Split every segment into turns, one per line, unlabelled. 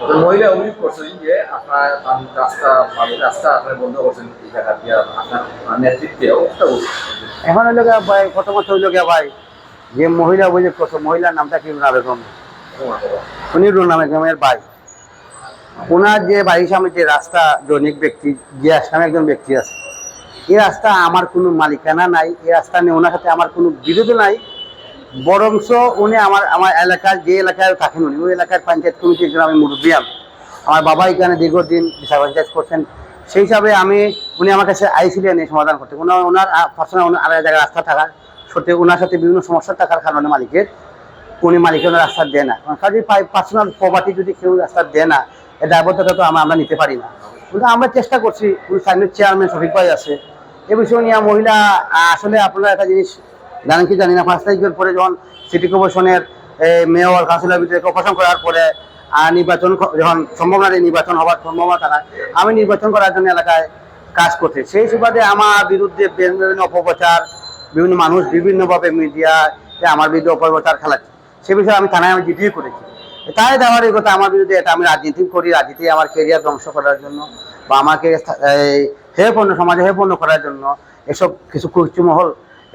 মহিলা অভিযোগ যে আপনার পানি রাস্তা রাস্তা বন্ধ করছেন এই আপনার নেতৃত্বে
এখন হইল গিয়া ভাই প্রথমত হইল গিয়া ভাই, যে মহিলা অভিযোগ করছে, মহিলার নামটা কি রুনা বেগম? উনি রুনা বেগমের ভাই। ওনার যে বাড়ির সামনে যে রাস্তা, দৈনিক ব্যক্তি গিয়াস নামে একজন ব্যক্তি আছে। এই রাস্তা আমার কোনো মালিকানা নাই, এই রাস্তা নিয়ে ওনার সাথে আমার কোনো বিরোধ নাই। বরংস উনি আমার আমার এলাকার, যে এলাকায় থাকেন উনি, ওই এলাকার পঞ্চায়েত কমিটির একজন আমি মুরব্বী আমি। আমার বাবা এখানে দীর্ঘদিন বিচার পঞ্চায়েত করছেন। সেই হিসাবে আমি, উনি আমার কাছে আইসিলিয়ান নিয়ে সমাধান করতে। ওনার ওনার পার্সোনাল এক জায়গায় রাস্তা থাকার সত্যি ওনার সাথে বিভিন্ন সমস্যা থাকার কারণে মালিকের, উনি মালিকের ওনার রাস্তা দেয় না। কারণ পার্সোনাল প্রপার্টি যদি কেউ রাস্তা দেয় না এই দায়বদ্ধতা তো আমরা আমরা নিতে পারি না। কিন্তু আমরা চেষ্টা করছি, উনি সাইনের চেয়ারম্যান শফিক ভাই আছে। এ বিষয়ে নিয়ে মহিলা আসলে আপনারা একটা জিনিস জানেন কি জানি না, পাঁচ তারিখের পরে যখন সিটি কর্পোরেশনের মেয়র কাউন্সিলর ভিতরে অপসারণ করার পরে নির্বাচন যখন সম্ভাবনা নির্বাচন হওয়ার সম্ভাবনা থাকায়, আমি নির্বাচন করার জন্য এলাকায় কাজ করতে সেই সুবাদে আমার বিরুদ্ধে বিভিন্ন অপপ্রচার, বিভিন্ন মানুষ বিভিন্নভাবে মিডিয়াতে আমার বিরুদ্ধে অপপ্রচার খেলাচ্ছে। সে বিষয়ে আমি থানায় আমি জিডিও করেছি। তাই দেওয়ার এই কথা আমার বিরুদ্ধে এটা আমি রাজনীতি করি, রাজনীতি আমার কেরিয়ার ধ্বংস করার জন্য বা আমাকে হেয়পূর্ণ সমাজে হেয়পূর্ণ করার জন্য এসব কিছু কুচুমহল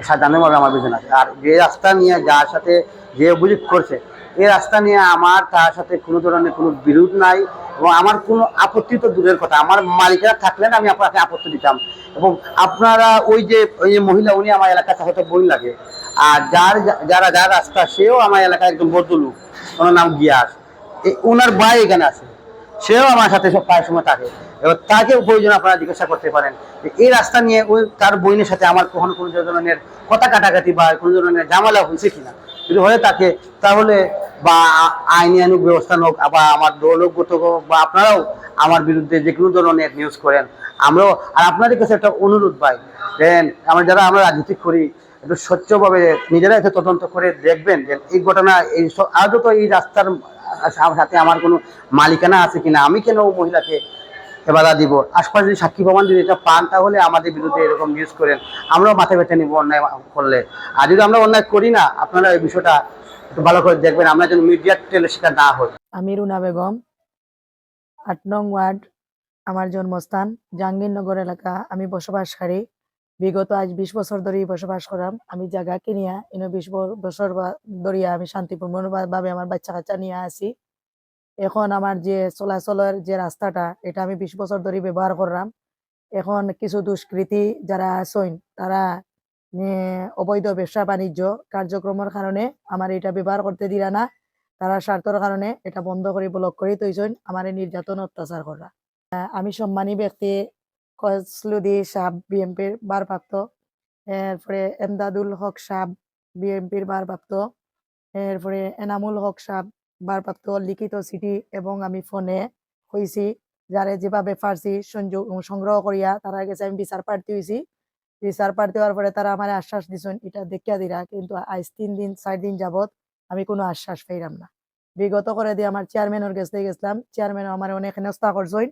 সাজানো মনে আমার বিজনে আছে। আর যে রাস্তা নিয়ে যার সাথে যে অভিযোগ করছে, এই রাস্তা নিয়ে আমার তার সাথে কোনো ধরনের কোনো বিরোধ নাই এবং আমার কোনো আপত্তি তো দূরের কথা। আমার মালিকেরা থাকলেন, আমি আপনাকে আপত্তি দিতাম। এবং আপনারা ওই যে ওই যে মহিলা, উনি আমার এলাকার সাথে বই লাগে। আর যার, যারা, যার রাস্তা, সেও আমার এলাকায় একজন বদ্ধ লোক ওনার নাম গিয়াস। ওনার ভাই এখানে আছে। সেও আমার সাথে সব প্রায় সময় থাকে। এবার তাকেও প্রয়োজন আপনারা জিজ্ঞাসা করতে পারেন এই রাস্তা নিয়ে ওই তার বইনের সাথে আমার কখনো কোনো ধরনের কথা কাটাকাটি বা কোনো ধরনের ঝামেলা হয়েছে কিনা? যদি হয়ে থাকে, তাহলে বা আইনি আনুক ব্যবস্থা হোক বা আমার দৌলগত হোক বা আপনারাও আমার বিরুদ্ধে যে কোনো ধরনের নিউজ করেন। আমরাও আর আপনাদের কাছে একটা অনুরোধ পাই দেন আমরা যারা আমরা রাজনীতি করি, একটু স্বচ্ছভাবে নিজেরা একটু তদন্ত করে দেখবেন যে এই ঘটনা এই আদৌ তো এই রাস্তার সাথে আমার কোনো মালিকানা আছে কিনা? আমি কেন মহিলাকে এবার দিব? আশপাশে যদি সাক্ষী প্রমাণ যদি এটা পান, তাহলে আমাদের বিরুদ্ধে এরকম নিউজ করেন। আমরাও মাথা ব্যথা নিব অন্যায় করলে। আর যদি আমরা অন্যায় করি না, আপনারা এই বিষয়টা একটু ভালো করে দেখবেন। আমরা যেন মিডিয়ার টেলে শিকার না হই।
আমি রুনা বেগম, আট নং ওয়ার্ড, আমার জন্মস্থান, জাহাঙ্গীরনগর এলাকা। আমি বসবাসকারী বিগত আজ বিশ বছর ধরে বসবাস করাম। আমি জায়গা কিনিয়া, ইনো বিশ বছর ধরিয়া আমি শান্তিপূর্ণ বা- ভাবে আমার বাচ্চা কাচ্চা নিয়ে আসি এখন আমার যে চলাচলের যে রাস্তাটা, এটা আমি বিশ বছর ধরে ব্যবহার করলাম এখন কিছু দুষ্কৃতী যারা আছেন, তারা অবৈধ ব্যবসা বাণিজ্য কার্যক্রমের কারণে আমার এটা ব্যবহার করতে দিলা না। তারা স্বার্থর কারণে এটা বন্ধ করে ব্লক করে তৈজন আমার নির্যাতন অত্যাচার করা আমি সম্মানী ব্যক্তি কসলুদি সাহ বিএনপির ভারপ্রাপ্ত, এরপরে এমদাদুল হক সাহ বিএনপির ভারপ্রাপ্ত, এরপরে এনামুল হক সাহ ভারপ্রাপ্ত, লিখিত চিঠি এবং আমি ফোনে হয়েছি যারে যেভাবে পারছি সংযোগ সংগ্রহ করিয়া তারা গেছে আমি বিচার প্রার্থী হয়েছি বিচার প্রার্থী হওয়ার পরে তারা আমার আশ্বাস দিছেন, এটা দেখিয়া দিরা, কিন্তু আজ তিন দিন, চার দিন যাবত আমি কোনো আশ্বাস পাইলাম না। বিগত করে দিয়ে আমার চেয়ারম্যানের গেছে গেছিলাম। চেয়ারম্যান আমার অনেক হেনস্থা করছেন।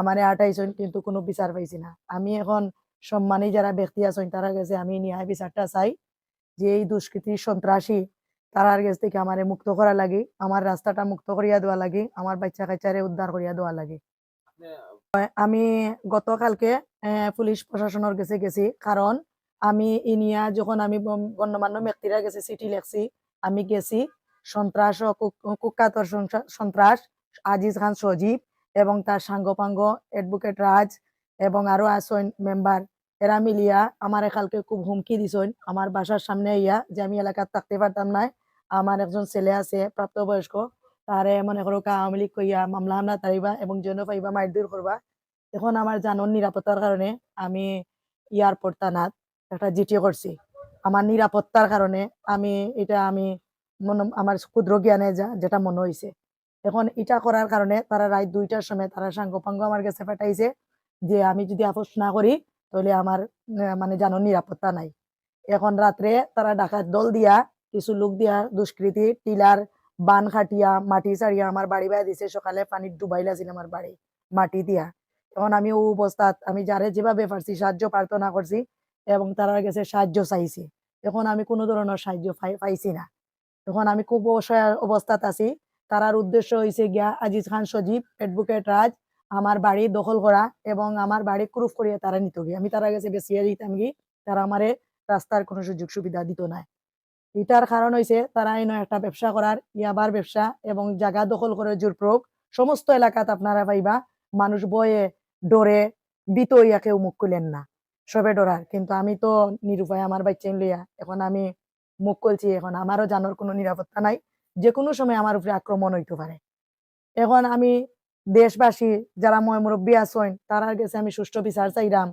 আমারে আটাইছেন কিন্তু কোনো বিচার পাইছি না। আমি এখন সম্মানী যারা ব্যক্তি আছেন তারা গেছে আমি ন্যায় বিচারটা চাই, যে এই দুষ্কৃতি সন্ত্রাসী তারার কাছ থেকে আমারে মুক্ত করা লাগে আমার রাস্তাটা মুক্ত করিয়া দেওয়া লাগে আমার বাচ্চা কাচ্চারে উদ্ধার করিয়া দেওয়া লাগে। আমি গতকালকে পুলিশ প্রশাসনের কাছে গেছি কারণ আমি ইনিয়া যখন আমি গণ্যমান্য ব্যক্তিরা গেছে চিঠি লেখছি, আমি গেছি সন্ত্রাস ও কু- কুখ্যাত সন্ত্রাস আজিজ খান সজীব এবং তার সাঙ্গপাঙ্গ অ্যাডভোকেট রাজ এবং আরও আসন মেম্বার এরা মিলিয়া আমার কালকে খুব হুমকি দিছেন। আমার বাসার সামনে ইয়া যে আমি এলাকার থাকতে পারতাম না আমার একজন ছেলে আছে, প্রাপ্তবয়স্ক, তারে মনে করো আওয়ামী লীগ কইয়া মামলা হামলা তারিবা এবং জন্য পাইবা মারধর করবা। এখন আমার জানন নিরাপত্তার কারণে আমি এয়ারপোর্ট থানাত একটা জিটি করছি। আমার নিরাপত্তার কারণে আমি, এটা আমি মনে, আমার ক্ষুদ্র জ্ঞানে যা, যেটা মনে হয়েছে এখন এটা করার কারণে তারা রাত দুইটার সময় তারা সাঙ্গপাঙ্গ আমার কাছে পাঠাইছে যে আমি যদি আপোষ না করি, তাহলে আমার মানে জানো নিরাপত্তা নাই। এখন রাত্রে তারা ডাকাত দল দিয়া কিছু লোক দিয়া দুষ্কৃতি, টিলার, বান খাটিয়া, মাটি ছাড়িয়া আমার বাড়ি বাইরে দিছে, সকালে পানির ডুবাইলা ছিল আমার বাড়ি, মাটি দিয়া। এখন আমি ও অবস্থাত আমি যারে যেভাবে পারছি সাহায্য প্রার্থনা করছি এবং তারা কাছে সাহায্য চাইছি। এখন আমি কোনো ধরনের সাহায্য পাই- পাইছি না। এখন আমি খুব অবস্থাত আছি। তারার উদ্দেশ্য হয়েছে গিয়া আজিজ খান সজীব অ্যাডভোকেট রাজ, আমার বাড়ি দখল করা এবং আমার বাড়ি ক্রুফ করিয়া তারা নিত গিয়ে। আমি তারা কাছে বেশি দিতাম গি তারা আমারে রাস্তার কোনো সুযোগ সুবিধা দিত না। এটার কারণ হয়েছে তারা এনে একটা ব্যবসা করার, ইয়াবার ব্যবসা এবং জায়গা দখল করে জোর প্রয়োগ। সমস্ত এলাকাত আপনারা পাইবা, মানুষ বয়ে, ডরে বিত ইয়া কেউ মুখ খুলেন না। সবে ডরার। কিন্তু আমি তো নিরুপায় আমার বাচ্চা লইয়া, এখন আমি মুখ খুলছি, এখন আমারও জানার কোনো নিরাপত্তা নাই। যে কোনো সময় আমার উপরে আক্রমণ হইতে পারে। এখন আমি দেশবাসী, যারা ময় মুরব্বী আছেন তারার কাছে আমি সুষ্ঠু বিচার চাইরাম।